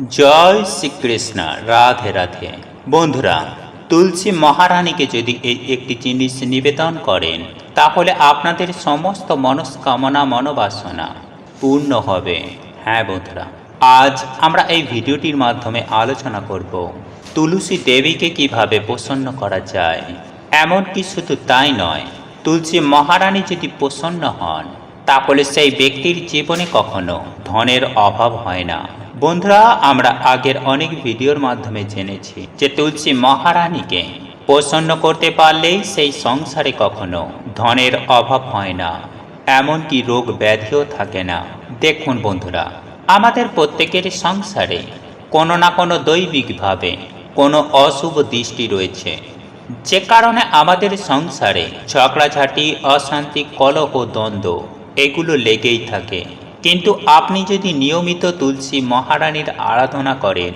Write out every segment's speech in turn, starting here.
জয় শ্রীকৃষ্ণ, রাধে রাধে। বন্ধুরা, তুলসী মহারানীকে যদি এই একটি জিনিস নিবেদন করেন, তাহলে আপনাদের সমস্ত মনস্কামনা, মনোবাসনা পূর্ণ হবে। হ্যাঁ বন্ধুরা, আজ আমরা এই ভিডিওটির মাধ্যমে আলোচনা করব, তুলসী দেবীকে কীভাবে প্রসন্ন করা যায়। এমনকি শুধু তাই নয়, তুলসী মহারানী যদি প্রসন্ন হন তাহলে সেই ব্যক্তির জীবনে কখনো ধনের অভাব হয় না। বন্ধুরা, আমরা আগের অনেক ভিডিওর মাধ্যমে জেনেছি যে তুলসী মহারানীকে প্রসন্ন করতে পারলেই সেই সংসারে কখনো ধনের অভাব হয় না, এমনকি রোগ ব্যাধিও থাকে না। দেখুন বন্ধুরা, আমাদের প্রত্যেকের সংসারে কোনো না কোনো দৈবিকভাবে কোনো অশুভ দৃষ্টি রয়েছে। যে কারণে আমাদের সংসারে ঝগড়াঝাটি, অশান্তি, কলহ দ্বন্দ্ব এগুলো লেগেই থাকে। কিন্তু আপনি যদি নিয়মিত তুলসী মহারানীর আরাধনা করেন,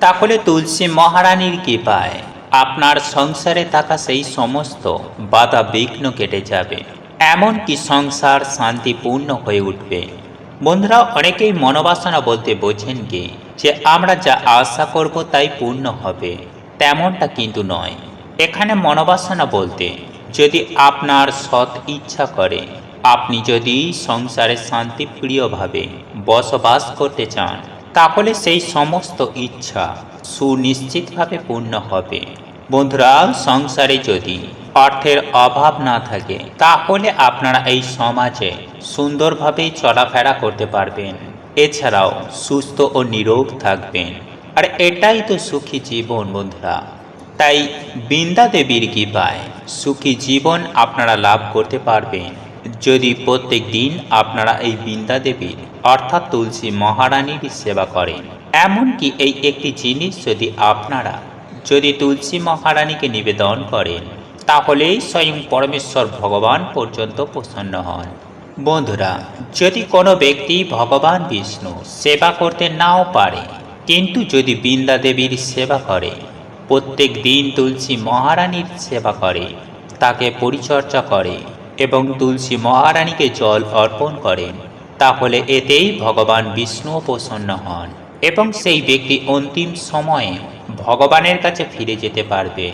তাহলে তুলসী মহারানীর কৃপায় আপনার সংসারে থাকা সেই সমস্ত বাধা বিঘ্ন কেটে যাবে। এমনকি সংসার শান্তিপূর্ণ হয়ে উঠবে। বন্ধুরা, অনেকেই মনোবাসনা বলতে বোঝেন কি, যে আমরা যা আশা করব তাই পূর্ণ হবে। তেমনটা কিন্তু নয়। এখানে মনোবাসনা বলতে, যদি আপনার সৎ ইচ্ছা করে আপনি যদি সংসারে শান্তিপ্রিয়ভাবে বসবাস করতে চান, তাহলে সেই সমস্ত ইচ্ছা সুনিশ্চিতভাবে পূর্ণ হবে। বন্ধুরা, সংসারে যদি অর্থের অভাব না থাকে, তাহলে আপনারা এই সমাজে সুন্দরভাবে চলাফেরা করতে পারবেন। এছাড়াও সুস্থ ও নিরোগ থাকবেন। আর এটাই তো সুখী জীবন, বন্ধুরা। তাই বৃন্দা দেবীর কৃপায় সুখী জীবন আপনারা লাভ করতে পারবেন। যদি প্রত্যেক দিন আপনারা এই বৃন্দা দেবীর অর্থাৎ তুলসী মহারানীর সেবা করেন। এমনকি এই একটি জিনিস যদি আপনারা যদি তুলসী মহারানীকে নিবেদন করেন, তাহলেই স্বয়ং পরমেশ্বর ভগবান পর্যন্ত প্রসন্ন হন। বন্ধুরা, যদি কোনো ব্যক্তি ভগবান বিষ্ণু সেবা করতে নাও পারে, কিন্তু যদি বৃন্দা দেবীর সেবা করে, প্রত্যেক দিন তুলসী মহারানীর সেবা করে, তাকে পরিচর্যা করে এবং তুলসী মহারানীকে জল অর্পণ করেন, তাহলে এতেই ভগবান বিষ্ণু প্রসন্ন হন এবং সেই ব্যক্তি অন্তিম সময়ে ভগবানের কাছে ফিরে যেতে পারবে,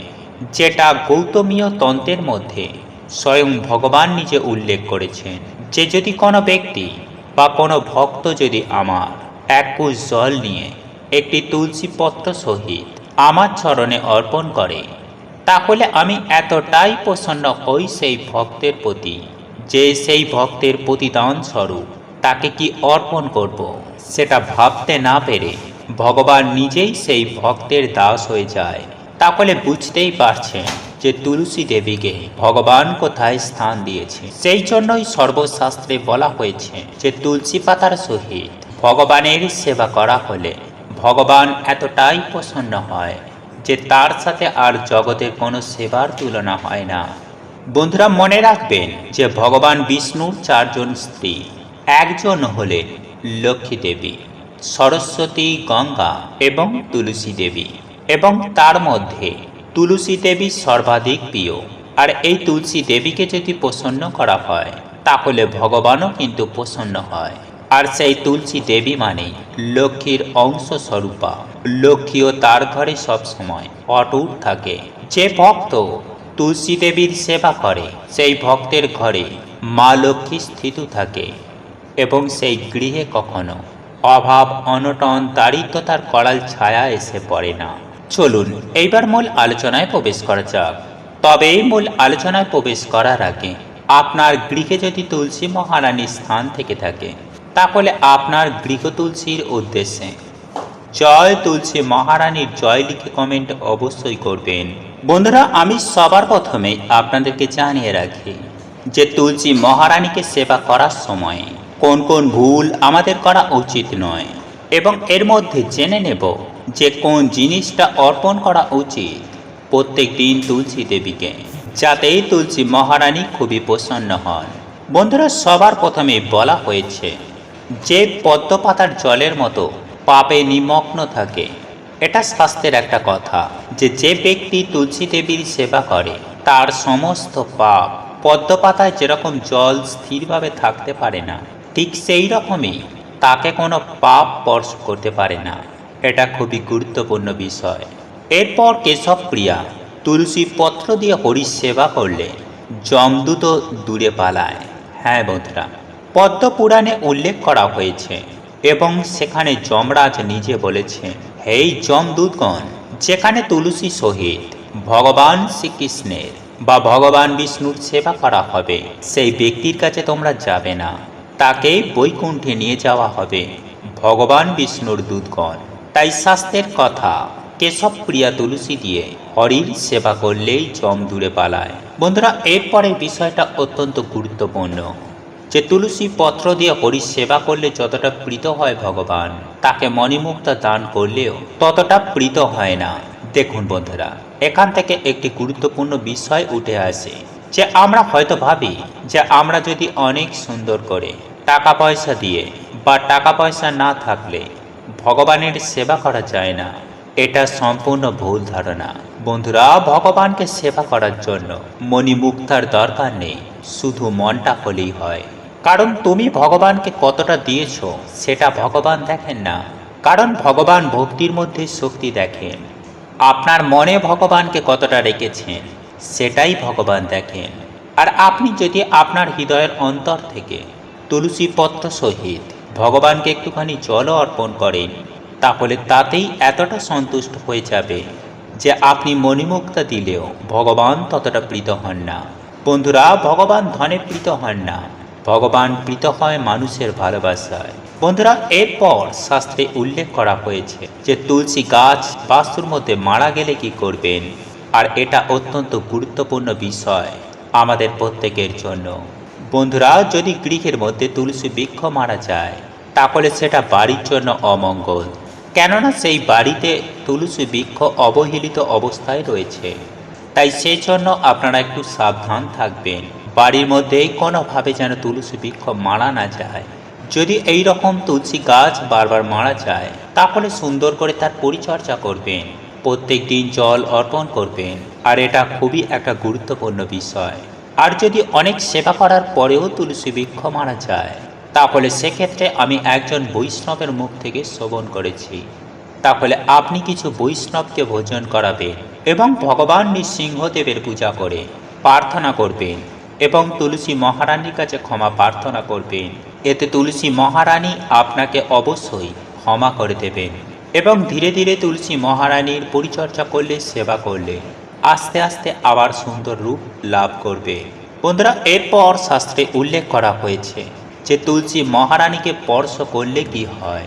যেটা গৌতমীয় তন্ত্রের মধ্যে স্বয়ং ভগবান নিজে উল্লেখ করেছেন যে যদি কোনো ব্যক্তি বা কোনো ভক্ত যদি আমার এক কুশ জল নিয়ে একটি তুলসী পত্র সহিত আমার চরণে অর্পণ করে তাহলে আমি এতটাই প্রসন্ন হই সেই ভক্তের প্রতি, যে সেই ভক্তের প্রতিদান স্বরূপ তাকে কি অর্পণ করব। সেটা ভাবতে না পেরে ভগবান নিজেই সেই ভক্তের দাস হয়ে যায় তাহলে বুঝতেই পারছেন যে তুলসী দেবীকে ভগবান কোথায় স্থান দিয়েছে সেই জন্যই সর্বশাস্ত্রে বলা হয়েছে যে তুলসী পাতার সহিত ভগবানের সেবা করা হলে ভগবান এতটাই প্রসন্ন হয় যে তার সাথে আর জগতের কোনো সেবার তুলনা হয় না। বন্ধুরা, মনে রাখবেন যে ভগবান বিষ্ণুর চারজন স্ত্রী। একজন হলেন লক্ষ্মী দেবী, সরস্বতী, গঙ্গা এবং তুলসী দেবী এবং তার মধ্যে তুলসী দেবী সর্বাধিক প্রিয়। আর এই তুলসী দেবীকে যদি প্রসন্ন করা হয়, তাহলে ভগবানও কিন্তু প্রসন্ন হয়। আর সেই তুলসী দেবী মানে লক্ষ্মীর অংশ স্বরূপা। লক্ষ্মীও তার ঘরে সবসময় অটুট থাকে। যে ভক্ত তুলসী দেবীর সেবা করে, সেই ভক্তের ঘরে মা লক্ষ্মী স্থিত থাকে এবং সেই গৃহে কখনো অভাব, অনটন, দারিদ্রতার করাল ছায়া এসে পড়ে না। চলুন, এইবার মূল আলোচনায় প্রবেশ করা যাক। তবে এই মূল আলোচনায় প্রবেশ করার আগে আপনার গৃহে যদি তুলসী মহারানীর স্থান থেকে থাকে তাহলে আপনার গৃহ তুলসীর উদ্দেশ্যে। জয় তুলসী মহারানীর জয় লিখে কমেন্ট অবশ্যই করবেন। বন্ধুরা, আমি সবার প্রথমে আপনাদেরকে জানিয়ে রাখি যে তুলসী মহারানীকে সেবা করার সময় কোন কোন ভুল আমাদের করা উচিত নয় এবং এর মধ্যে জেনে নেব যে কোন জিনিসটা অর্পণ করা উচিত প্রত্যেক দিন তুলসী দেবীকে, যাতে তুলসী মহারানী খুবই প্রসন্ন হন। বন্ধুরা, সবার প্রথমে বলা হয়েছে যে পদ্ম পাতার জলের মতো পাপে নিমগ্ন থাকে। এটা শাস্ত্রের একটা কথা যে যে ব্যক্তি তুলসী দেবীর সেবা করে, তার সমস্ত পাপ পদ্মপাতায় যেরকম জল স্থিরভাবে থাকতে পারে না, ঠিক সেই রকমই তাকে কোনো পাপ স্পর্শ করতে পারে না। এটা খুবই গুরুত্বপূর্ণ বিষয়। এরপর কেশবপ্রিয়া তুলসী পত্র দিয়ে হরির সেবা করলে যমদূত দূরে পালায়। হ্যাঁ বন্ধুরা পদ্ম পুরাণে উল্লেখ করা হয়েছে এবং সেখানে যমরাজ নিজে বলেছে, হেই যমদূতগণ, যেখানে তুলসী সহিত ভগবান শ্রীকৃষ্ণের বা ভগবান বিষ্ণুর সেবা করা হবে, সেই ব্যক্তির কাছে তোমরা যাবে না। তাকে বৈকুণ্ঠে নিয়ে যাওয়া হবে ভগবান বিষ্ণুর দূতগণ। তাই শাস্ত্রের কথা, কেশব প্রিয়া তুলসী দিয়ে হরির সেবা করলেই জম দূরে পালায়। বন্ধুরা, এরপরের বিষয়টা অত্যন্ত গুরুত্বপূর্ণ। যে তুলসী পত্র দিয়ে হরি সেবা করলে যতটা প্রীত হয় ভগবান, তাকে মণিমুক্তা দান করলেও ততটা প্রীত হয় না। দেখুন বন্ধুরা, এখান থেকে একটি গুরুত্বপূর্ণ বিষয় উঠে আসে যে আমরা হয়তো ভাবি যে আমরা যদি অনেক সুন্দর করে টাকা পয়সা দিয়ে বা টাকা পয়সা না থাকলে ভগবানের সেবা করা যায় না, এটা সম্পূর্ণ ভুল ধারণা। বন্ধুরা, ভগবানকে সেবা করার জন্য মণিমুক্তার দরকার নেই, শুধু মনটা হলেই হয়। কারণ তুমি ভগবানকে কতটা দিয়েছ, সেটা ভগবান দেখেন না। কারণ ভগবান ভক্তির মধ্যে শক্তি দেখেন। আপনার মনে ভগবানকে কতটা রেখেছেন, সেটাই ভগবান দেখেন। আর আপনি যদি আপনার হৃদয়ের অন্তর থেকে তুলসী পত্র সহিত ভগবানকে একটুখানি জলও অর্পণ করেন, তাহলে তাতেই এতটা সন্তুষ্ট হয়ে যাবে যে আপনি মণিমুক্তা দিলেও ভগবান ততটা প্রীত হন না। বন্ধুরা, ভগবান ধনে প্রীত হন না। ভগবান প্রীত হয় মানুষের ভালোবাসায়। বন্ধুরা, এরপর শাস্ত্রে উল্লেখ করা হয়েছে যে তুলসী গাছ বাস্তুর মধ্যে মারা গেলে কি করবেন? আর এটা অত্যন্ত গুরুত্বপূর্ণ বিষয় আমাদের প্রত্যেকের জন্য। বন্ধুরা, যদি গৃহের মধ্যে তুলসী বৃক্ষ মারা যায়, তাহলে সেটা বাড়ির জন্য অমঙ্গল। কেননা সেই বাড়িতে তুলসী বৃক্ষ অবহেলিত অবস্থায় রয়েছে। তাই সেই জন্য আপনারা একটু সাবধান থাকবেন। বাড়ির মধ্যে কোনোভাবে যেন তুলসী বৃক্ষ মারা না যায়। যদি এই রকম তুলসী গাছ বারবার মারা যায়, তাহলে সুন্দর করে তার পরিচর্যা করবেন। প্রত্যেক দিন জল অর্পণ করবেন, আর এটা খুবই একটা গুরুত্বপূর্ণ বিষয়। আর যদি অনেক সেবা করার পরেও তুলসী বৃক্ষ মারা যায়, তাহলে সেক্ষেত্রে আমি একজন বৈষ্ণবের মুখ থেকে শ্রবণ করেছি। তাহলে আপনি কিছু বৈষ্ণবকে ভোজন করাবেন এবং ভগবান নৃসিংহদেবের পূজা করে প্রার্থনা করবেন। এবং তুলসী মহারানীর কাছে ক্ষমা প্রার্থনা করবেন। এতে তুলসী মহারানী আপনাকে অবশ্যই ক্ষমা করে দেবেন এবং ধীরে ধীরে তুলসী মহারানীর পরিচর্যা করলে, সেবা করলে আস্তে আস্তে আবার সুন্দর রূপ লাভ করবে। বন্ধুরা, এরপর শাস্ত্রে উল্লেখ করা হয়েছে যে তুলসী মহারানীকে স্পর্শ করলে কি হয়।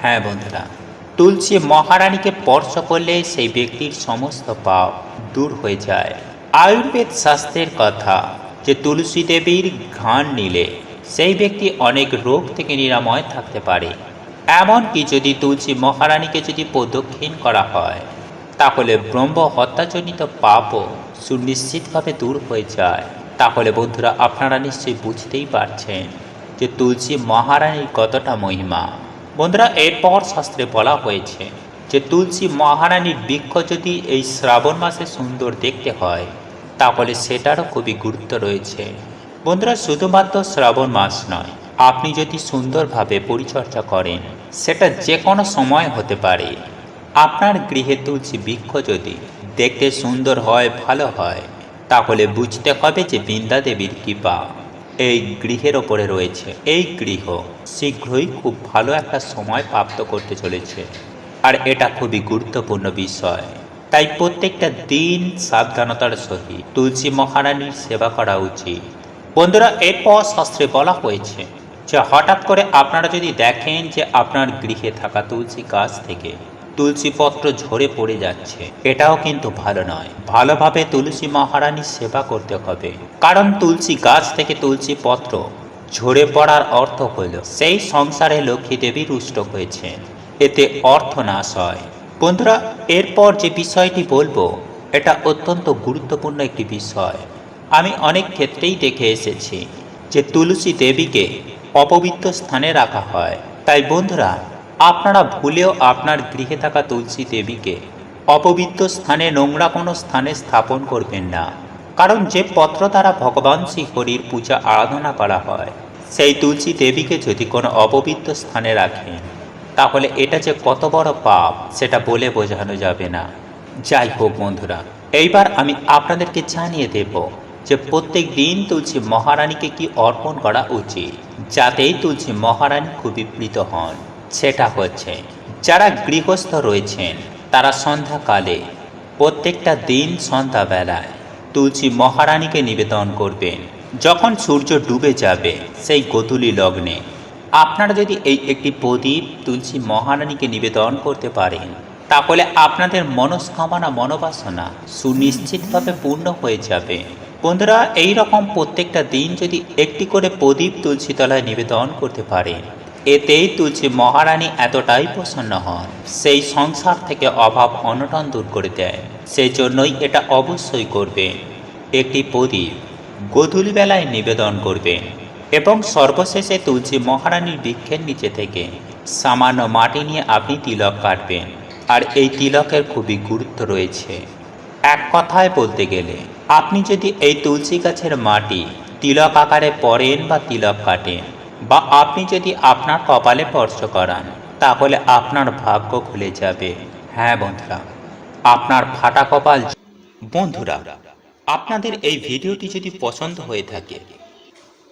হ্যাঁ বন্ধুরা, তুলসী মহারানীকে স্পর্শ করলে সেই ব্যক্তির সমস্ত পাপ দূর হয়ে যায়। আয়ুর্বেদ শাস্ত্রের কথা যে তুলসী দেবীর ঘ্রাণ নিলে সেই ব্যক্তি অনেক রোগ থেকে নিরাময় থাকতে পারে। এমনকি যদি তুলসী মহারানীকে যদি প্রদক্ষিণ করা হয়, তাহলে ব্রহ্ম হত্যাজনিত পাপও সুনিশ্চিতভাবে দূর হয়ে যায়। তাহলে বন্ধুরা, আপনারা নিশ্চয়ই বুঝতেই পারছেন যে তুলসী মহারানীর কতটা মহিমা। বন্ধুরা, এরপর শাস্ত্রে বলা হয়েছে যে তুলসী মহারানীর বৃক্ষ যদি এই শ্রাবণ মাসে সুন্দর দেখতে হয় তাহলে সেটারও খুবই গুরুত্ব রয়েছে। বন্ধুরা, শুধুমাত্র শ্রাবণ মাস নয়, আপনি যদি সুন্দরভাবে পরিচর্যা করেন, সেটা যে কোনো সময় হতে পারে। আপনার গৃহে তুলসী বৃক্ষ যদি দেখতে সুন্দর হয়, ভালো হয়, তাহলে বুঝতে হবে যে বৃন্দা দেবীর কৃপা এই গৃহের ওপরে রয়েছে। এই গৃহ শীঘ্রই খুব ভালো একটা সময় প্রাপ্ত করতে চলেছে। আর এটা খুবই গুরুত্বপূর্ণ বিষয়। তাই প্রত্যেকটা দিন সাবধানতার সহিত তুলসী মহারানীর সেবা করা উচিত। বন্ধুরা, এরপর শাস্ত্রে বলা হয়েছে যে হঠাৎ করে আপনারা যদি দেখেন যে আপনার গৃহে থাকা তুলসী গাছ থেকে তুলসী পত্র ঝরে পড়ে যাচ্ছে, এটাও কিন্তু ভালো নয়। ভালোভাবে তুলসী মহারানীর সেবা করতে হবে। কারণ তুলসী গাছ থেকে তুলসী পত্র ঝরে পড়ার অর্থ হইল সেই সংসারে লক্ষ্মী দেবী রুষ্ট হয়েছেন। এতে অর্থ নাশ হয়। বন্ধুরা, এরপর যে বিষয়টি বলব, এটা অত্যন্ত গুরুত্বপূর্ণ একটি বিষয়। আমি অনেক ক্ষেত্রেই দেখে এসেছি যে তুলসী দেবীকে অপবিত্র স্থানে রাখা হয়। তাই বন্ধুরা, আপনারা ভুলেও আপনার গৃহে থাকা তুলসী দেবীকে অপবিত্র স্থানে, নোংরা কোনো স্থানে স্থাপন করবেন না। কারণ যে পত্র দ্বারা ভগবান শ্রী হরির পূজা আরাধনা করা হয়, সেই তুলসী দেবীকে যদি কোনো অপবিত্র স্থানে রাখেন তাহলে এটা যে কত বড় পাপ, সেটা বলে বোঝানো যাবে না। যাই হোক বন্ধুরা, এইবার আমি আপনাদেরকে জানিয়ে দেব যে প্রত্যেক দিন তুলসী মহারানীকে কি অর্পণ করা উচিত যাতেই তুলসী মহারানী খুবই প্রীত হন। সেটা হচ্ছে, যারা গৃহস্থ রয়েছেন, তারা সন্ধ্যাকালে, প্রত্যেকটা দিন সন্ধ্যাবেলায় তুলসী মহারানীকে নিবেদন করবেন। যখন সূর্য ডুবে যাবে, সেই গতুলি লগ্নে আপনারা যদি এই একটি প্রদীপ তুলসী মহারানীকে নিবেদন করতে পারেন, তাহলে আপনাদের মনস্কামনা, মনোবাসনা সুনিশ্চিতভাবে পূর্ণ হয়ে যাবে। বন্ধুরা এই রকম প্রত্যেকটা দিন যদি একটি করে প্রদীপ তুলসী তলায় নিবেদন করতে পারেন এতেই তুলসী মহারানী এতটাই প্রসন্ন হন, সেই সংসার থেকে অভাব অনটন দূর করে দেয়। সেই জন্যই এটা অবশ্যই করবেন। একটি প্রদীপ গধূলি বেলায় নিবেদন করবেন। এবং সর্বশেষে তুলসী মহারানীর বৃক্ষের নিচে থেকে সামান্য মাটি নিয়ে আপনি তিলক কাটবেন। আর এই তিলকের খুবই গুরুত্ব রয়েছে। এক কথায় বলতে গেলে, আপনি যদি এই তুলসী গাছের মাটি তিলক আকারে পরেন বা তিলক কাটেন, বা আপনি যদি আপনার কপালে স্পর্শ করান, তাহলে আপনার ভাগ্য খুলে যাবে। হ্যাঁ বন্ধুরা, আপনার ফাটা কপাল বন্ধুরা, আপনাদের এই ভিডিওটি যদি পছন্দ হয়ে থাকে